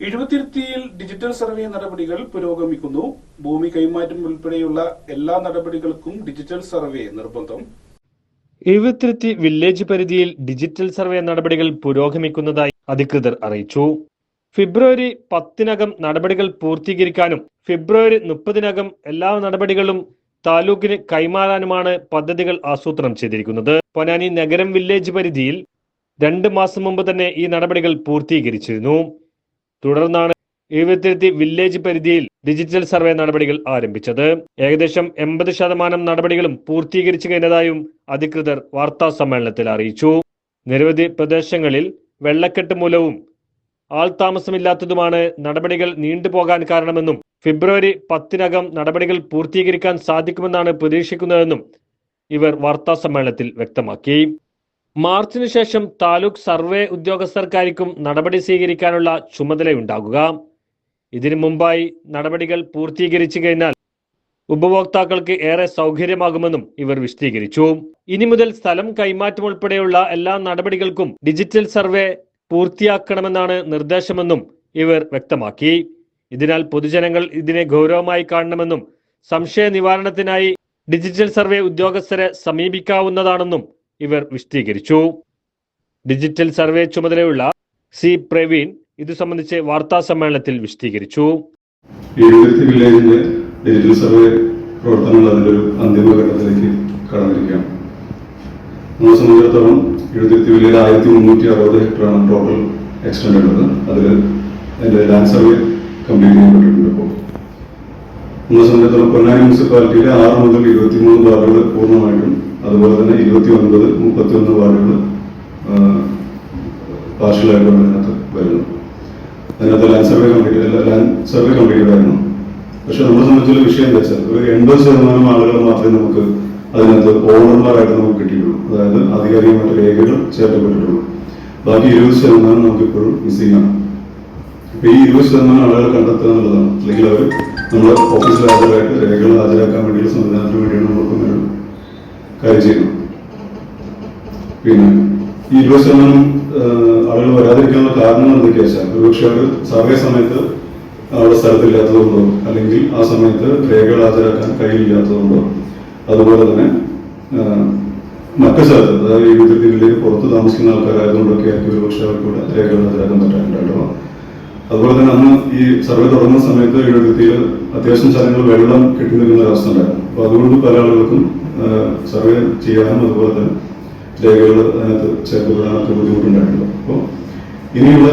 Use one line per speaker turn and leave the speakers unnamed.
എഴുപത്തിരുത്തിയിൽ digital survey നടപടികൾ പുരോഗമിക്കുന്നു. ഭൂമി കൈമാറ്റം ഉൾപ്പെടെയുള്ള എല്ലാ നടപടികൾക്കും ഡിജിറ്റൽ സർവേ നിർബന്ധം.
എഴുപത്തിരുത്തി വില്ലേജ് പരിധിയിൽ ഡിജിറ്റൽ സർവേ നടപടികൾ പുരോഗമിക്കുന്നതായി അധികൃതർ അറിയിച്ചു. ഫെബ്രുവരി പത്തിനകം നടപടികൾ പൂർത്തീകരിക്കാനും ഫെബ്രുവരി മുപ്പതിനകം എല്ലാ നടപടികളും താലൂക്കിന് കൈമാറാനുമാണ് പദ്ധതികൾ ആസൂത്രണം ചെയ്തിരിക്കുന്നത്. പൊനാനി നഗരം വില്ലേജ് പരിധിയിൽ രണ്ട് മാസം മുമ്പ് തന്നെ ഈ നടപടികൾ പൂർത്തീകരിച്ചിരുന്നു. തുടർന്നാണ് എഴുപത്തിരത്തി വില്ലേജ് പരിധിയിൽ ഡിജിറ്റൽ സർവേ നടപടികൾ ആരംഭിച്ചത്. ഏകദേശം എൺപത് ശതമാനം നടപടികളും പൂർത്തീകരിച്ചു കഴിഞ്ഞതായും അധികൃതർ വാർത്താ സമ്മേളനത്തിൽ അറിയിച്ചു. നിരവധി പ്രദേശങ്ങളിൽ വെള്ളക്കെട്ട് മൂലവും ആൾ താമസമില്ലാത്തതുമാണ് നടപടികൾ നീണ്ടുപോകാൻ കാരണമെന്നും ഫെബ്രുവരി പത്തിനകം നടപടികൾ പൂർത്തീകരിക്കാൻ സാധിക്കുമെന്നാണ് പ്രതീക്ഷിക്കുന്നതെന്നും ഇവർ വാർത്താ സമ്മേളനത്തിൽ വ്യക്തമാക്കി. മാർച്ചിന് ശേഷം താലൂക്ക് സർവേ ഉദ്യോഗസ്ഥർക്കായിരിക്കും നടപടി സ്വീകരിക്കാനുള്ള ചുമതലയുണ്ടാകുക. ഇതിനു മുമ്പായി നടപടികൾ പൂർത്തീകരിച്ചു കഴിഞ്ഞാൽ ഉപഭോക്താക്കൾക്ക് ഏറെ സൗകര്യമാകുമെന്നും ഇവർ വിശദീകരിച്ചു. ഇനി മുതൽ സ്ഥലം കൈമാറ്റം ഉൾപ്പെടെയുള്ള എല്ലാ നടപടികൾക്കും ഡിജിറ്റൽ സർവേ പൂർത്തിയാക്കണമെന്നാണ് നിർദ്ദേശമെന്നും ഇവർ വ്യക്തമാക്കി. ഇതിനാൽ പൊതുജനങ്ങൾ ഇതിനെ ഗൗരവമായി കാണണമെന്നും സംശയ നിവാരണത്തിനായി ഡിജിറ്റൽ സർവേ ഉദ്യോഗസ്ഥരെ സമീപിക്കാവുന്നതാണെന്നും ഇവർ വിശദീകരിച്ചു. ഡിജിറ്റൽ സർവേ ചുമതലയുള്ള സി പ്രവീൺ ഇത് സംബന്ധിച്ച് വാർത്താ സമ്മേളനത്തിൽ വിശദീകരിച്ചു.
ഡിജിറ്റൽ സർവേ പ്രവർത്തനങ്ങൾ ഒരു അന്തിമഘട്ടത്തിലേക്ക് കടന്നിരിക്കുകയാണ്. നമ്മളെ സംബന്ധിച്ചിടത്തോളം എഴുപത്തി വില്ലയിൽ ആയിരത്തി മുന്നൂറ്റി അറുപത് ഹെക്ടറാണ് ടോട്ടൽ എക്സ്റ്റൻഡ് ഉള്ളത്. അതിൽ അതിന്റെ ലാൻഡ് സർവേ കംപ്ലീറ്റ് ചെയ്യപ്പെട്ടിട്ടുണ്ട് ഇപ്പോൾ. നമ്മളെ സംബന്ധിച്ചിടത്തോളം പൊന്നാനി മുനിസിപ്പാലിറ്റിയിലെ ആറ് മുതൽ ഇരുപത്തിമൂന്ന് വാർഡുകൾ പൂർണമായിട്ടും അതുപോലെ തന്നെ ഇരുപത്തി ഒൻപത് മുപ്പത്തി ഒന്ന് വാർഡുകൾ പാർഷ്യലായിട്ടാണ് അതിനകത്ത് വരുന്നു. അതിനകത്ത് land survey complete land survey complete ആയിരുന്നു പക്ഷെ നമ്മളെ സംബന്ധിച്ചുള്ള വിഷയം എന്താ വെച്ചാൽ ഒരു എൺപത് ശതമാനം ആളുകൾ മാത്രമേ നമുക്ക് അതിനകത്ത് ഓണർമാരായിട്ട് നമുക്ക് കിട്ടിയിട്ടുള്ളൂ. അതായത് ആധികാരികമായിട്ട് രേഖകൾ ചേർക്കപ്പെട്ടിട്ടുള്ളൂ. ബാക്കി ഇരുപത് ശതമാനം നമുക്ക് ഇപ്പോഴും മിസ്സിംഗ് ആണ്. ഇപ്പൊ ഈ ഇരുപത് ശതമാനം ആളുകൾ കണ്ടെത്തുക എന്നുള്ളതാണ്. അല്ലെങ്കിൽ അവർ നമ്മൾ ഓഫീസിൽ ഹാജരായിട്ട് രേഖകൾ ഹാജരാക്കാൻ വേണ്ടിയുള്ള സംവിധാനത്തിന് വേണ്ടിയാണ് നമ്മൾക്ക് ഒരു കാര്യം ചെയ്യുന്നത് പിന്നെ ഈ ഇരുപത് ശതമാനം ആളുകൾ വരാതിരിക്കാനുള്ള കാരണങ്ങൾ എന്തൊക്കെയാ വെച്ചാൽ ഒരുപക്ഷെ അവർ സർവേ സമയത്ത് അവിടെ സ്ഥലത്തില്ലാത്തതുകൊണ്ടോ അല്ലെങ്കിൽ ആ സമയത്ത് രേഖകൾ ഹാജരാക്കാൻ കയ്യിലില്ലാത്തതുകൊണ്ടോ അതുപോലെ തന്നെ മറ്റു സ്ഥലത്ത് അതായത് ഈ വിദ്യുതിയിലേക്ക് പുറത്ത് താമസിക്കുന്ന ആൾക്കാരായതുകൊണ്ടൊക്കെ ആയിരിക്കും ഒരുപക്ഷെ അവർക്കൂടെ രേഖകൾ ഹാജരാക്കാൻ പറ്റാനുണ്ടാവുക അതുപോലെ തന്നെ അന്ന് ഈ സർവേ തുടങ്ങുന്ന സമയത്ത് എഴുപത്തിയിൽ അത്യാവശ്യം സ്ഥലങ്ങൾ വെള്ളം കെട്ടി നിൽക്കുന്ന ഒരു അവസ്ഥ ഉണ്ടായിരുന്നു. അപ്പോൾ അതുകൊണ്ട് പല ആളുകൾക്കും സർവേ ചെയ്യാനും അതുപോലെ തന്നെ രേഖകൾ അതിനകത്ത് ചേർക്കപ്പെടാനൊക്കെ ബുദ്ധിമുട്ടുണ്ടായിട്ടുള്ളത് അപ്പോൾ ഇനിയുള്ള